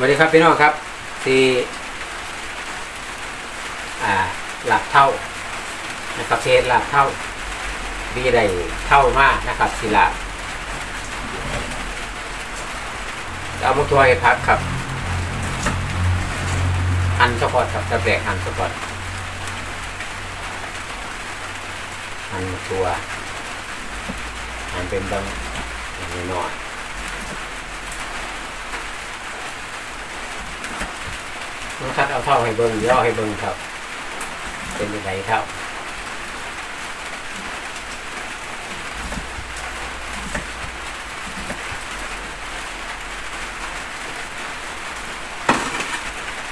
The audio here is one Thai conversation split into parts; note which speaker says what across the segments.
Speaker 1: สวัสดีครับพี่น้องครับที่อ่าหลับเท่านะครับเชนหลับเท่าดีได้เท่ามากนะครับศิลาเอามาทัวร์ให้พักครับหั่นสปอร์ตครับจะแบกหั่นสปอร์ตหั่นตัวหั่นเป็นบางอย่างน้อย ๆน้องคัดเอาเท่าให้เบิ้งย่อให้เบิ้งครับ เป็นยังไงเท่า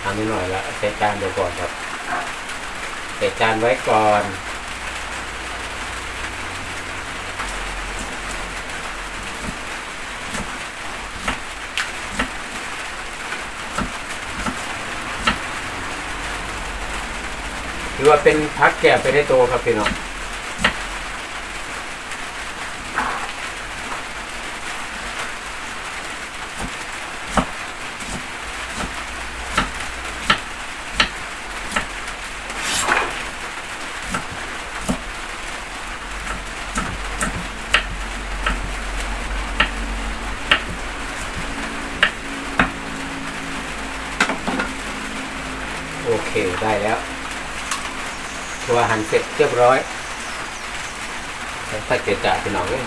Speaker 1: ทำนิดหน่อยละใส่จานเดี๋ยวก่อนครับใส่จานไว้ก่อน ถือว่าเป็นพักแก่ไปได้โตครับพี่น้องโอเค ได้แล้ว ตัวหั่นเสร็จเรียบร้อยแล้วใส่เกจ่าพี่น้องเลย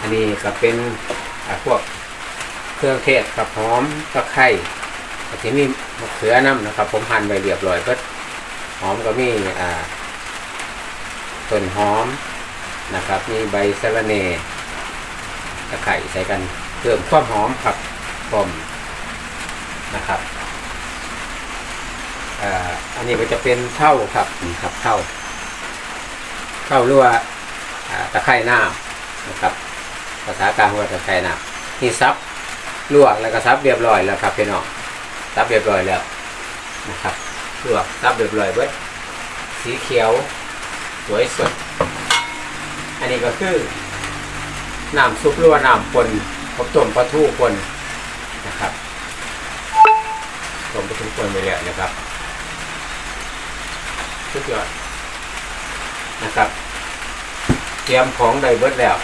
Speaker 1: อันนี้ก็เป็นพวกเครื่องเทศกับหอมตะไคร้ที่นี่มะเขือน้ำนะครับ ผมหั่นไปเรียบร้อยก็หอมก็มีอ่าต้นหอมนะครับมีใบสะระเนตะไคร้ใส่กันเพิ่มความหอมครับผมนะครับ อ่าอันนี้ก็จะเป็นเท่าครับนี่ครับเท่าเท่าหรือว่าอ่าตะไคร่น้ำนะครับ ภาษากลางว่าตะไคร่น้ำนี่ซับลวกแล้วก็ซับเรียบร้อยแล้วครับพี่น้องซับเรียบร้อยแล้วนะครับลวกซับเรียบร้อยเว้ยสีเขียวสวยสด อันนี้ก็คือน้ำซุปหรือว่าน้ำปนผมต้มปลาทูปนนะครับต้มปลาทูปนไปแล้วนะครับ สุดยอดนะครับ เตรียมของได้เบิดแล้ว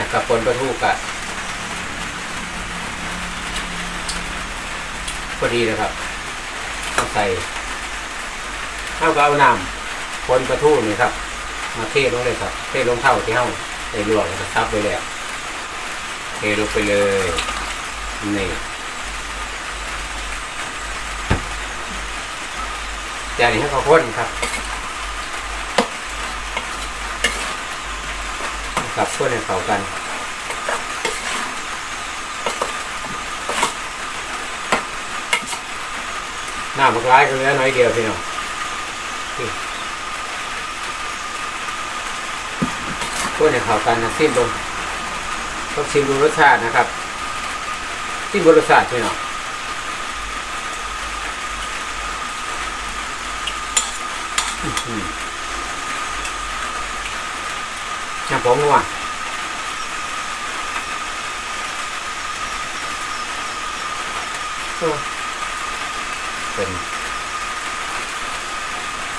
Speaker 1: นะครับปนประทูกะพอดีนะครับเอาใส่ข้าวก็เอาน้ำปนประทูนี่ครับ มาเทลงเลยครับ เทลงเท่าที่เท่าใส่ลวกแล้วก็ซับไปแล้วเทลงไปเลยนี่ จานนี้ให้เขาพ่นครับกับพ่นให้เขากันหน้ามันร้ายก็เหลือน้อยเดียวพี่น้องพ่นให้เขากันนะซิมดูต้องชิมดูรสชาตินะครับชิมดูรสชาติพี่น้อง น้ำผงนัวโอ้เป็น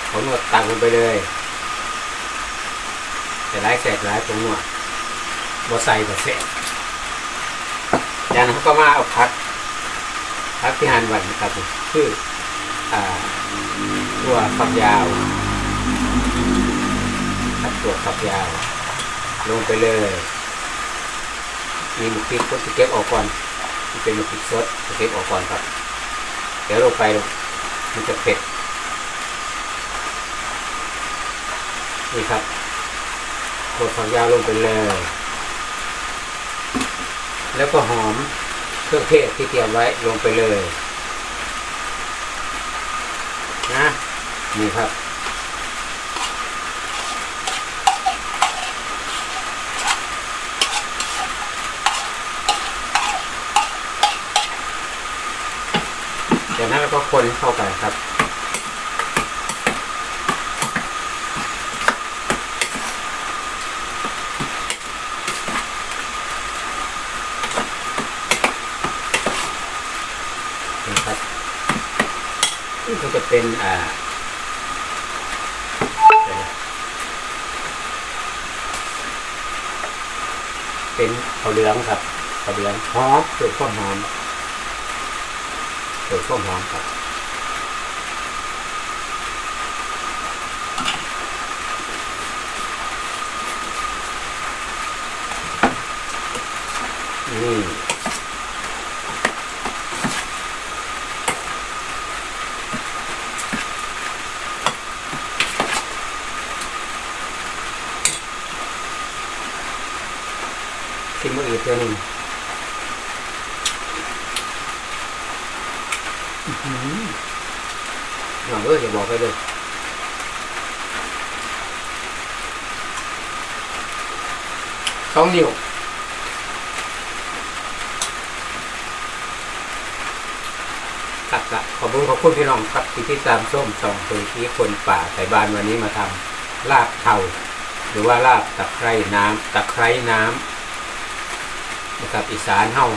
Speaker 1: ผงนัวตักลงไปเลยแต่ไร้แสกไร้ผงนัวบ่ใส่บ่เสร็จจากนั้นเขาก็มาเอาพักพักที่หั่นไว้นะครับคือ อ่าตัวฝักยาว ครับตัวฝักยาว ลงไปเลยมีหมูพริกก็จะเก็บออกก่อนเป็นหมูพริกสดจะเก็บออกก่อนครับ เดี๋ยวลงไปมันจะเผ็ดนี่ครับตัวฝักยาวลงไปเลย แล้วก็หอมเครื่องเทศที่เตรียมไว้ลงไปเลย นะ นี่ครับ คนเข้าไปครับนะครับนี่ก็จะเป็นอ่าเป็นข้าวเหลืองครับข้าวเหลืองหอมเกิดข้าวหอมเกิดข้าวหอมครับ นี่ชิมมืออีกเท่านึงอื้อหือหน่อยเอ้ยอย่าบอกไปเลยสองนิ้ว ครับครับขอบคุณขอบคุณพี่น้องครับที่ที่ตามส้มสองตัวที่คนป่าไส่บ้านวันนี้มาทำลาบเทาหรือว่าลาบตะไคร่น้ำตะไคร่น้ำนะครับอีสานเฮา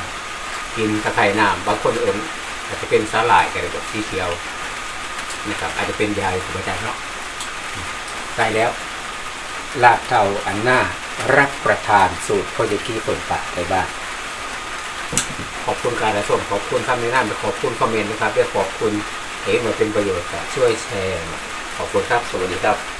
Speaker 1: กินตะไคร่น้ำบางคนเอิ่นอาจจะเป็นสาหร่ายกันแบบสีเขียวนะครับอาจจะเป็นยายสบายใจเนาะใส่แล้ว ลาบเทาอันหน่ารับประทานสูตรพ่อเยกี้คนป่าไส่บ้าน ขอบคุณการรับชมขอบคุณคำแนะนำขอบคุณคอมเมนต์นะครับด้วยขอบคุณเอ๋มาเป็นประโยชน์ครับช่วยแชร์ ขอบคุณครับ สวัสดีครับ